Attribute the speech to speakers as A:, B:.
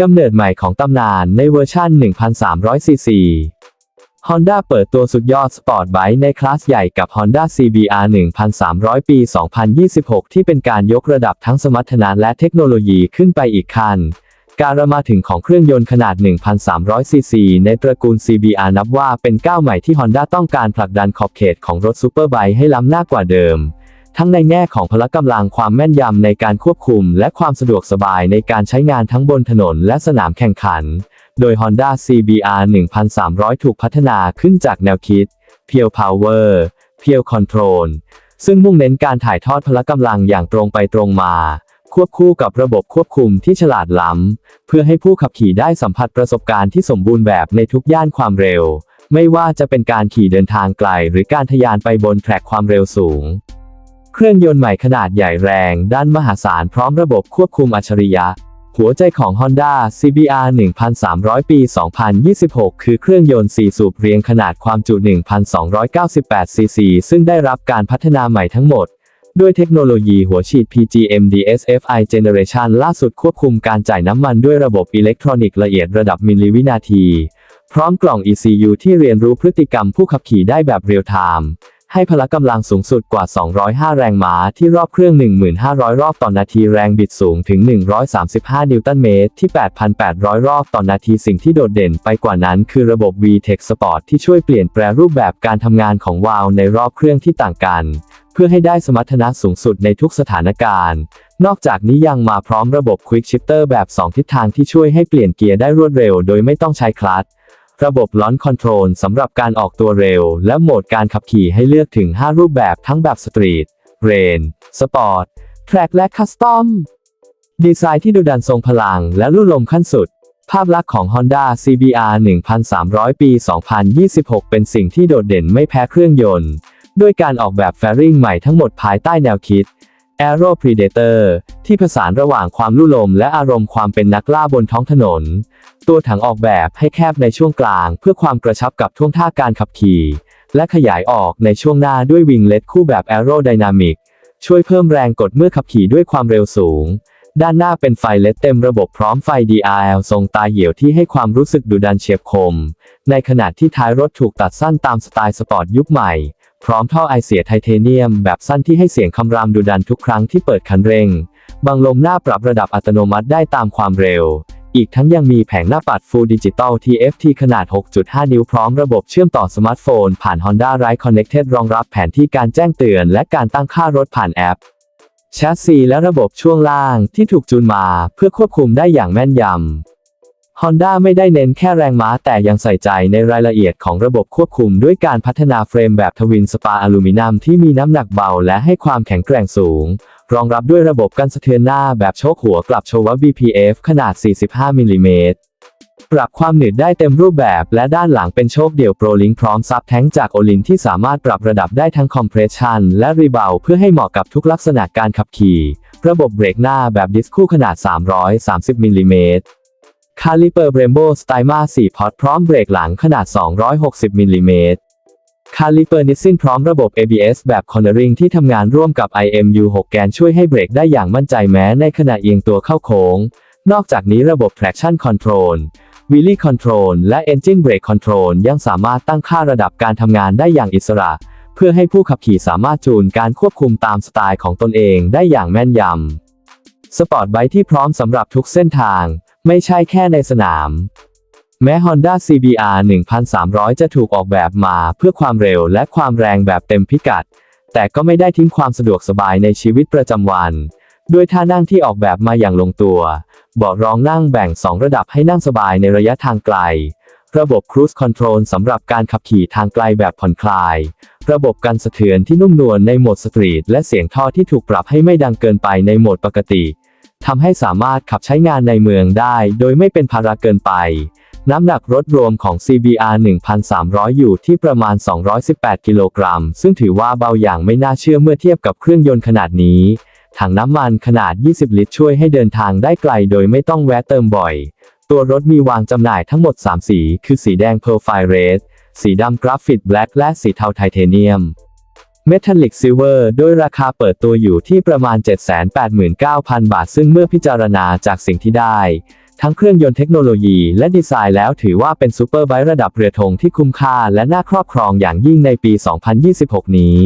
A: กำเนิดใหม่ของตำนานในเวอร์ชัน 1,300ซีซี Honda เปิดตัวสุดยอดสปอร์ตไบค์ในคลาสใหญ่กับ Honda CBR 1,300 ปี 2026 ที่เป็นการยกระดับทั้งสมรรถนะและเทคโนโลยีขึ้นไปอีกขั้น การมาถึงของเครื่องยนต์ขนาด 1,300 ซีซี ในตระกูล CBR นับว่าเป็นก้าวใหม่ที่ Honda ต้องการผลักดันขอบเขตของรถซูเปอร์ไบค์ให้ล้ำหน้ากว่าเดิม ทั้งในแง่ของพละกำลังความแม่นยำในการควบคุม และความสะดวกสบายในการใช้งานทั้งบนถนนและสนามแข่งขัน โดย Honda CBR 1,300 ถูกพัฒนาขึ้นจากแนวคิด Pure Power Pure Control ซึ่งมุ่งเน้นการถ่ายทอดพละกำลังอย่างตรงไปตรงมา ควบคู่กับระบบควบคุมที่ฉลาดล้ำ เพื่อให้ผู้ขับขี่ได้สัมผัสประสบการณ์ที่สมบูรณ์แบบในทุกย่านความเร็ว ไม่ว่าจะเป็นการขี่เดินทางไกล หรือการทะยานไปบนแทร็กความเร็วสูง เครื่องยนต์ใหม่ขนาดใหญ่แรง ด้านมหาศาลพร้อมระบบควบคุมอัจฉริยะ หัวใจของ Honda CBR 1,300 ปี 2026 คือเครื่องยนต์ 4 สูบเรียงขนาดความจุ 1,298 ซีซี ซึ่งได้รับการพัฒนาใหม่ทั้งหมด ด้วยเทคโนโลยีหัวฉีด PGM-DSFI Generation ล่าสุดควบคุมการจ่ายน้ำมันด้วยระบบอิเล็กทรอนิกส์ละเอียดระดับมิลลิวินาที พร้อมกล่อง ECU ที่เรียนรู้พฤติกรรมผู้ขับขี่ได้แบบเรียลไทม์ ให้พละกำลังสูงสุดกว่า 205 แรงม้าที่รอบเครื่อง 1,500 รอบต่อนนาทีแรงบิดสูงถึง 135 นิวตันเมตรที่ 8,800 รอบต่อนนาทีสิ่งที่โดดเด่นไปกว่านั้นคือระบบ VTEC Sport ที่ช่วยเปลี่ยนแปลรูปแบบการทำงานของวาล์วในรอบเครื่องที่ต่างกัน เพื่อให้ได้สมรรถนะสูงสุดในทุกสถานการณ์ นอกจากนี้ยังมาพร้อมระบบ Quick Shifter แบบ 2 ทิศทางที่ช่วยให้เปลี่ยนเกียร์ได้รวดเร็ว โดยไม่ต้องใช้คลัตช์ ระบบล้อนคอนโทรลสำหรับการออกตัวเร็ว และโหมดการขับขี่ให้เลือกถึง 5 รูปแบบทั้งแบบสตรีท เรน สปอร์ต แทร็กและคัสตอม ดีไซน์ที่ดุดันทรงพลังและลู่ลมขั้นสุด ภาพลักษณ์ของ Honda CBR 1,300 ปี 2026 เป็นสิ่งที่โดดเด่นไม่แพ้เครื่องยนต์ ด้วยการออกแบบแฟริงใหม่ทั้งหมดภายใต้แนวคิด Aero Predator ที่ผสานระหว่างความลู่ลมและอารมณ์ความเป็นนักล่าบนท้องถนน ตัวถังออกแบบให้แคบในช่วงกลาง เพื่อความกระชับกับท่วงท่าการขับขี่ และขยายออกในช่วงหน้าด้วยวิงเล็ตคู่แบบ Aerodynamic ช่วยเพิ่มแรงกดเมื่อขับขี่ด้วยความเร็วสูง ด้านหน้าเป็นไฟเลดเต็มระบบพร้อมไฟ DRL ทรงตาเหี่ยวที่ให้ความรู้สึกดุดันเฉียบคม ในขณะที่ท้ายรถถูกตัดสั้นตามสไตล์สปอร์ตยุคใหม่ พร้อมท่อไอเสียไทเทเนียมแบบสั้นที่ให้เสียงคำรามดุดันทุกครั้งที่เปิดคันเร่ง บังลมหน้าปรับระดับอัตโนมัติได้ตามความเร็ว อีกทั้งยังมีแผงหน้าปัด Full Digital TFT ขนาด 6.5 นิ้วพร้อมระบบเชื่อมต่อสมาร์ทโฟน ผ่าน Honda Ride Connected รองรับแผนที่การแจ้งเตือน และการตั้งค่ารถผ่านแอปแชสซีและระบบช่วงล่างที่ถูกจูนมาเพื่อควบคุมได้อย่างแม่นยำ Honda ไม่ได้เน้นแค่แรงม้าแต่ยังใส่ใจในรายละเอียดของระบบควบคุมด้วยการพัฒนาเฟรมแบบทวินสปาอลูมิเนียมที่มีน้ำหนักเบาและให้ความแข็งแกร่งสูง รองรับด้วยระบบกันสะเทือนหน้าแบบโชคหัวกลับโชวะ BPF ขนาด 45มิลลิเมตรปรับความหนืดได้เต็มรูปแบบและด้านหลังเป็นโชคเดี่ยวโปรลิงพร้อมซับแท้งจากโอลินที่สามารถปรับระดับได้ทั้งคอมเพรสชันและรีเบาวเพื่อให้เหมาะกับทุกลักษณะการขับขี่ ระบบเบรกหน้าแบบดิสคู่ขนาด 330มิลลิเมตร คาลิเปอร์เบรมโบสไตมา4พอร์ตพร้อมเบรกหลังขนาด 260มิลลิเมตรคาลิเปอร์นิสซินพร้อมระบบ ABS แบบ Cornering ที่ทำงานร่วมกับ IMU 6 แกนช่วยให้เบรกได้อย่างมั่นใจแม้ในขณะเอียงตัวเข้าโค้ง นอกจากนี้ระบบ Traction Control Wheelie Control และ Engine Brake Control ยังสามารถตั้งค่าระดับการทำงานได้อย่างอิสระ เพื่อให้ผู้ขับขี่สามารถจูนการควบคุมตามสไตล์ของตนเองได้อย่างแม่นยำสปอร์ตไบค์ที่พร้อมสำหรับทุกเส้นทาง ไม่ใช่แค่ในสนาม แม้ Honda CBR 1,300 จะถูกออกแบบมาเพื่อความเร็วและความแรงแบบเต็มพิกัด แต่ก็ไม่ได้ทิ้งความสะดวกสบายในชีวิตประจำวัน ด้วยท่านั่งที่ออกแบบมาอย่างลงตัวเบาะรองนั่งแบ่ง 2 ระดับให้นั่งสบายในระยะทางไกล ระบบ Cruise Control สำหรับการขับขี่ทางไกลแบบผ่อนคลาย ระบบกันสะเทือนที่นุ่มนวลในโหมดสตรีทและเสียงท่อที่ถูกปรับให้ไม่ดังเกินไปในโหมดปกติ ทำให้สามารถขับใช้งานในเมืองได้ โดยไม่เป็นภาระเกินไป น้ำหนักรถรวมของ CBR 1,300 อยู่ที่ประมาณ 218 กิโลกรัม ซึ่งถือว่าเบาอย่างไม่น่าเชื่อเมื่อเทียบกับเครื่องยนต์ขนาดนี้ ถังน้ำมันขนาด 20 ลิตรช่วยให้เดินทางได้ไกลโดยไม่ต้องแวะเติมบ่อย ตัวรถมีวางจำหน่ายทั้งหมด 3 สี คือสีแดง Pearl Fire Red สีดำ Graphite Black และสีเทาไทเทเนียม Metallic Silver โดยราคาเปิดตัวอยู่ที่ประมาณ 789,000 บาท ซึ่งเมื่อพิจารณาจากสิ่งที่ได้ ทั้งเครื่องยนต์เทคโนโลยีและดีไซน์แล้วถือว่าเป็นซูเปอร์ไบค์ระดับเรือธงที่คุ้มค่าและน่าครอบครองอย่างยิ่งในปี 2026 นี้